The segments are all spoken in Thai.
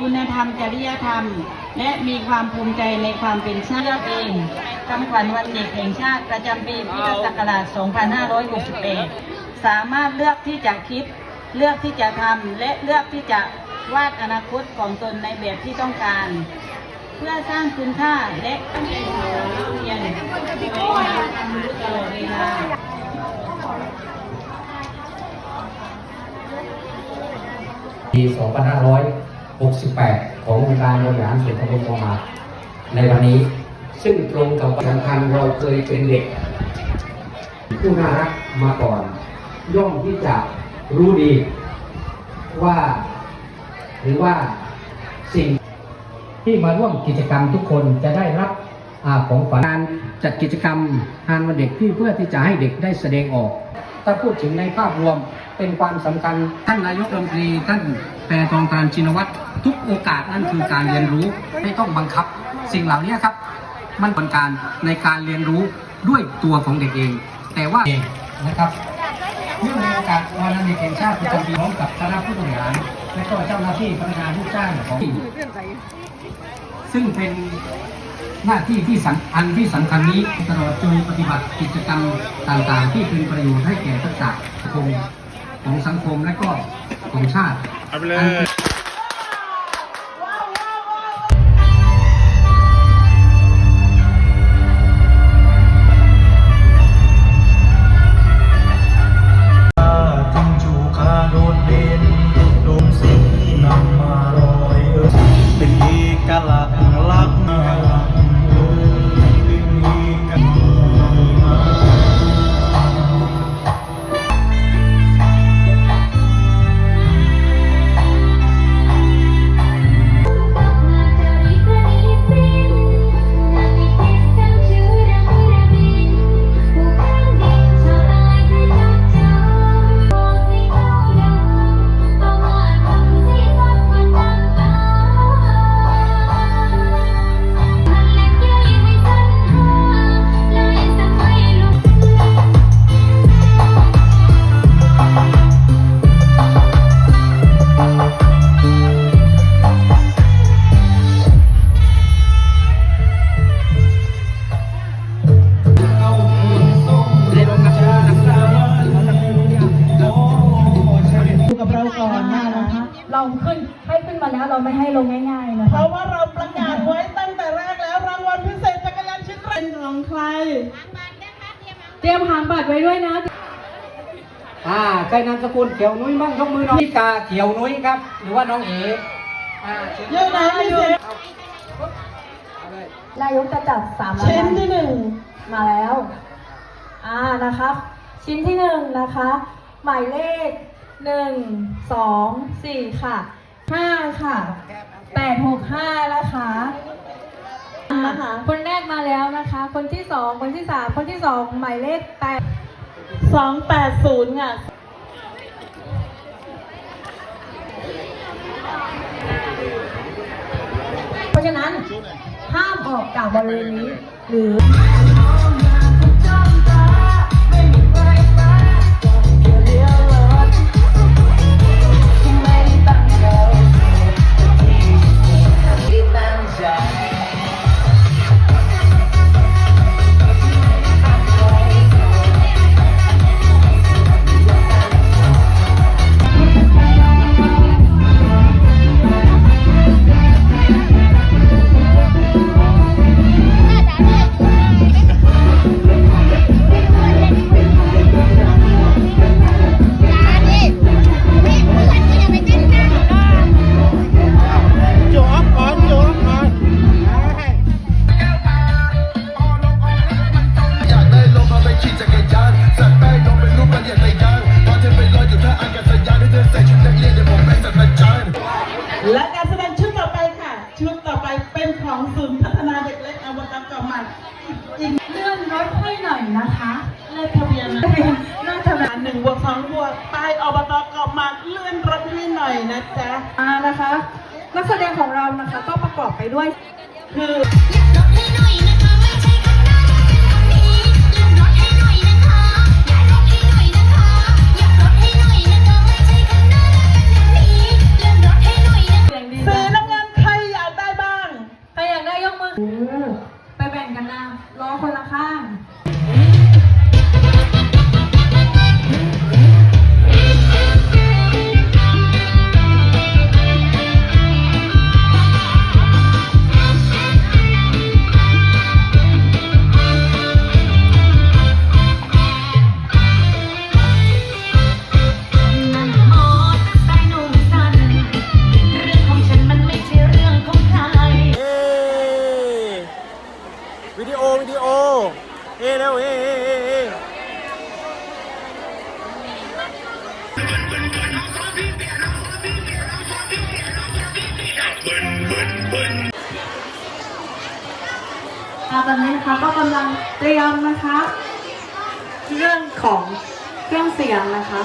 คุณธรรมจริยธรรม และมีความภูมิใจในความเป็นชาติเองคำขวัญวันเด็กแห่งชาติประจำปีพุทธศักราช 2568สามารถเลือกที่จะคิด เลือกที่จะทำและเลือกที่จะวาดอนาคตของตนในแบบที่ต้องการ เพื่อสร้างคุณค่าและตั้งใจศึกษาเรียนความรู้ตลอดเวลาปี 68 ขององค์การบริหารส่วนตำบลบางหาในวันนี้ ซึ่งตรงกับสำคัญเราเคยเป็นเด็ก ผู้น่ารักมาก่อน ย่อมที่จะรู้ดีว่า หรือว่าสิ่งที่มาร่วมกิจกรรมทุกคนจะได้รับอของขวัญการจัดกิจกรรมงานวันเด็กที่เพื่อที่จะให้เด็กได้แสดงออก ถ้าพูดถึงในภาพรวม เป็นความสำคัญ ท่านนายกรัฐมนตรีท่านแพทองทานชินวัตรทุกโอกาสนั่นคือการเรียนรู้ไม่ต้องบังคับ สิ่งเหล่านี้ครับ มันเป็นการในการเรียนรู้ด้วยตัวของเด็กเอง แต่ว่าเองนะครับเนื่องในโอกาสวันเด็กแห่งชาติประจำปีพร้อมกับคณะผู้บริหารและก็เจ้าหน้าที่พนักงานลูกจ้างของซึ่งเป็นหน้าที่ที่สำคัญที่สำคัญนี้ตลอดจนปฏิบัติกิจกรรมต่างๆ ที่เป็นประโยชน์ให้แก่ทักษะสังคม ของสังคมและก็ของชาติเอาไปเลย ของใคร เตรียมหางบัตรไว้ด้วยนะ อ่าใครนามสกุลเขียวนุ้ยบ้างยกมือหน่อยพี่กาเขียวนุ้ยครับ หรือว่าน้องเอ๋อ่าเชิญเยอะนะพิเศษเอาเลยนายกจะจับสามรางชิ้นวัลที่หนึ่งมาแล้ว อ่านะคะ ชิ้นที่หนึ่งนะคะ หมายเลขหนึ่งสองสี่ค่ะห้าค่ะแปดหกห้านะคะ อ่าคนแรกมาแล้วนะคะ คนที่สองคนที่สามคนที่สองหมายเลขแปดสองแปดศูนย์ค่ะเพราะฉะนั้นห้ามออกจากบริเวณนี้หรือ และการแสดงชุดต่อไปค่ะ ชุดต่อไปเป็นของศูนย์พัฒนาเด็กเล็กอบตเกาะหมันอีกเลื่อนรถให้หน่อยนะคะเลขทะเบียนนะน่าจะแบบหนึ่งบวกสองบวกป้ายอบตเกาะหมันเลื่อนรถให้หน่อยนะจ๊ะอ่านะคะนักแสดงของเรานะคะก็ประกอบไปด้วยคือลดให้หน่อยนะ ตอนนี้นะคะก็กำลังเตรียมนะคะ เรื่องของเครื่องเสียงนะคะ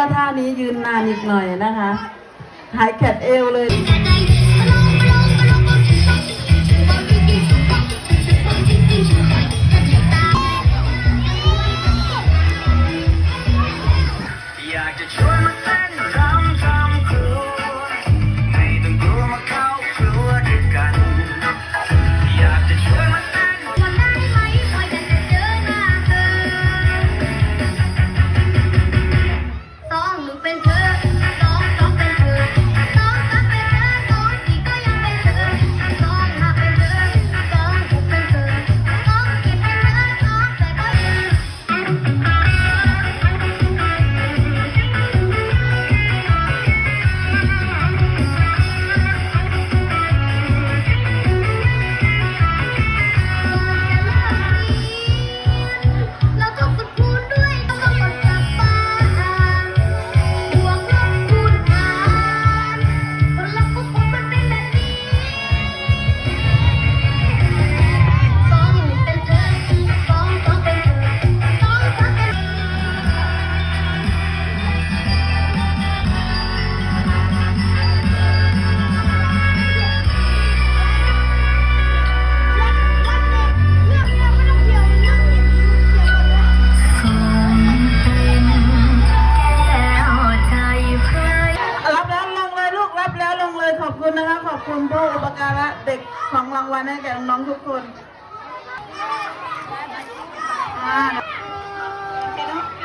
ว่าท่านี้ยืนนานอีกหน่อยนะคะ หายแกดเอวเลยอย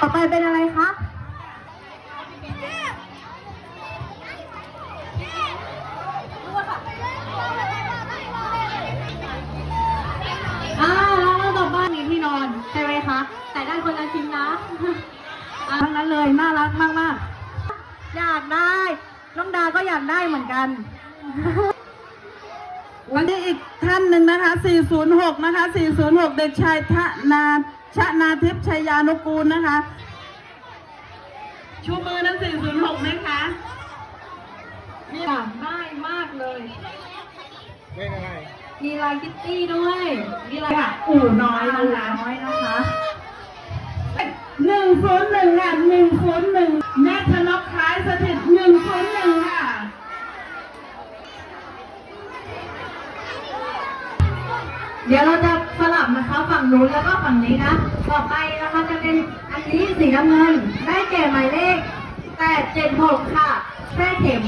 ต่อไปเป็นอะไรคะอ่าแล้วเราต่อบ้านมีที่นอนใช่ไหมคะ แต่ได้คนละชิ้นนะอะทั้งนั้นเลยน่ารักมากมากๆอยากได้ น้องดาก็อยากได้เหมือนกัน วันนี้อีกท่านหนึ่งนะคะ 406 นะคะ 406 เด็กชายทะนาชะนาทิพย์ชัยยานุกูลนะคะ ชูมือนั้น406ไหมคะนี่ค่ะง่ายมากเลยเล่นอะไรมีลายคิตตี้ด้วย มีลายค่ะอู่น้อยนะคะน้อยนะคะหนึ่งศูนย์หนึ่งค่ะหนึ่งศูนย์หนึ่งแนทนกคล้ายสถิตหนึ่งศูนย์หนึ่งค่ะเดี๋ยวเราจะสลับนะคะฝั่งนู้นแล้วก็ฝั่งนี้นะ ต่อไปนะคะจะเป็น อันนี้สีน้ำเงิน ได้แก่หมายเลข 876 ค่ะแท่เข็ม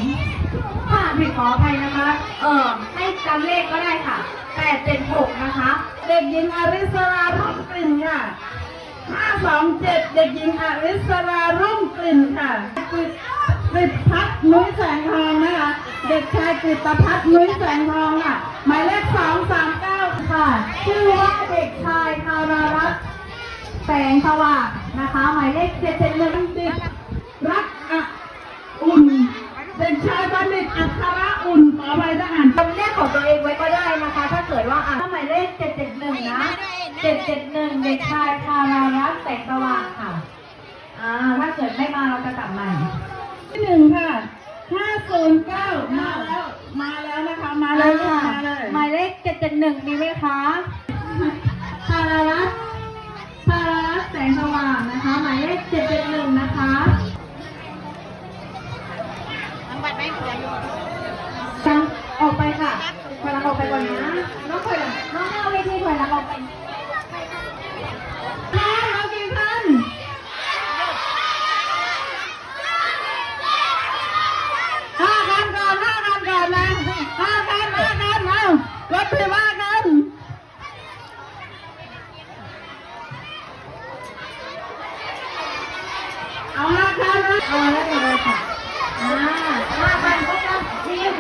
ค่ะผิดขออภัยนะคะ เออให้จำเลขก็ได้ค่ะ 876 นะคะ เด็กหญิงอริสรารุ่งกลิ่นค่ะห้าสองเจ็ดเด็กหญิงอริสรารุ่งกลิ่นค่ะกฤษกฤษพัฒนุ้ยแสงทองนะคะ เด็กชายกฤษพัฒนุ้ยแสงทองค่ะ หมายเลขสองสามเก้าค่ะ ชื่อว่าเด็กชายธารารัตน์ แสงสว่างนะคะหมายเลข771ดิตรักอะอุ่นเด็กชายบัณฑิตอัคระอุ่นขอไปทหารจำเลขของตัวเองไว้ก็ได้นะคะ ถ้าเกิดว่าอ่านหมายเลข771นะ771เด็กชายธารารัตน์แสงสว่างค่ะอ่าถ้าเกิดไม่มาเราจะกลับใหม่ที่หนึ่งค่ะห้าศูนย์เก้ามาแล้วมาแล้วนะคะมาแล้วค่ะมาเลยหมายเลข771มีไหมคะธารารัต น์ธารัตแสงสว่างนะคะ หมายเลข771นะคะทางออกไปค่ะถอยหลังออกไปก่อนนะ น้องถอยหลังน้องไม่เอาเวทีถอยหลังออกไป เอากี่ท่านห้าคันก่อนห้าคันก่อนนะห้าคันห้าคันเอารถที่ว่ากันเอาห้าคันนะ เอาแล้วเดี๋ยวเลยค่ะอ่ามาไปพบกันทีม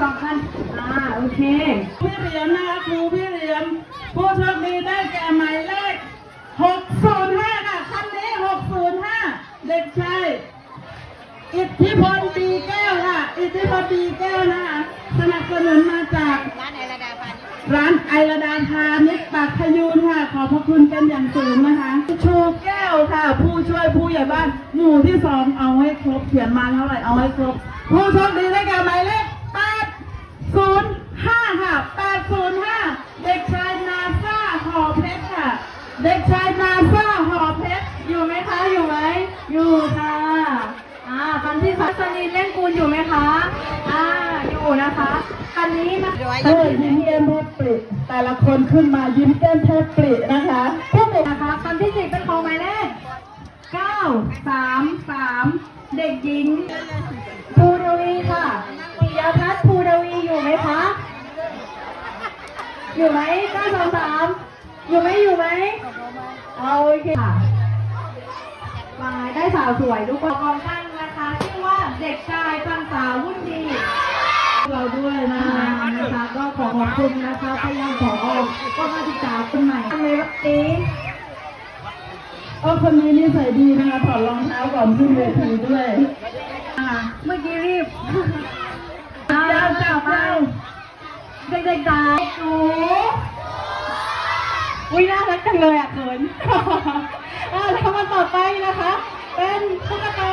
สองคัน อ่า โอเค พี่เหรียญนะคะครูพี่เหรียญผู้โชคดี ได้แก่หมายเลข605 ค่ะคันนี้ 605 เด็กชายอิทธิพลดีแก้วค่ะ อิทธิพลดีแก้วนะคะสนับสนุนมาจากร้านไอระดาพาณิชย์ร้านไอระดาพาณิชปากพยูนค่ะ ขอบพระคุณเป็นอย่างสูงนะคะ ชูแก้วค่ะ ผู้ช่วยผู้ใหญ่บ้านหมู่ที่สองเอาให้ครบเขียนมาเท่าไหร่เอาให้ครบ ผู้โชคดีได้แก่หมายเลขแปด ศูนย์ห้าค่ะแปดศูนย์ห้าเด็กชายนาซาหอเพชรค่ะ เด็กชายนาซาหอเพชร อยู่ไหมคะ อยู่ไหม อยู่ค่ะ อ่า คันที่สองสนีเล่นกูลอยู่ไหมคะ อ่า อยู่นะคะ คันนี้นะ เออยิ้มแก้มแทบปริแต่ละคนขึ้นมายิ้มแก้มแทบปรินะคะผู้เด็กนะคะคันที่สิบเป็นของหมายเลขเก้าสามสามเด็กหญิงภูดวีค่ะปิยพัฒน์ภูดวีอยู่ไหมคะ อยู่ไหมเก้าสามสามอยู่ไหมอยู่ไหมเอาโอเคค่ะมาได้สาวสวยทุกคนกองตั้งนะคะชื่อว่าเด็กชายพันษาวุ่นดี เราด้วยนะนะคะนะคะก็ขอขอบคุณนะคะพยายามขอก็มาศึกษาคนใหม่ในวันนี้เออคนนี้นิสัยดีนะคะถอดรองเท้าก่อนขึ้นเวทีด้วยอ่าเมื่อกี้รีบเจ้าเจ้าเจ้าเด็กๆจ๋าหนูอุ้ยน่ารักจังเลยอะเขินอ่าแล้วมาต่อไปนะคะ เป็นตุ๊กตา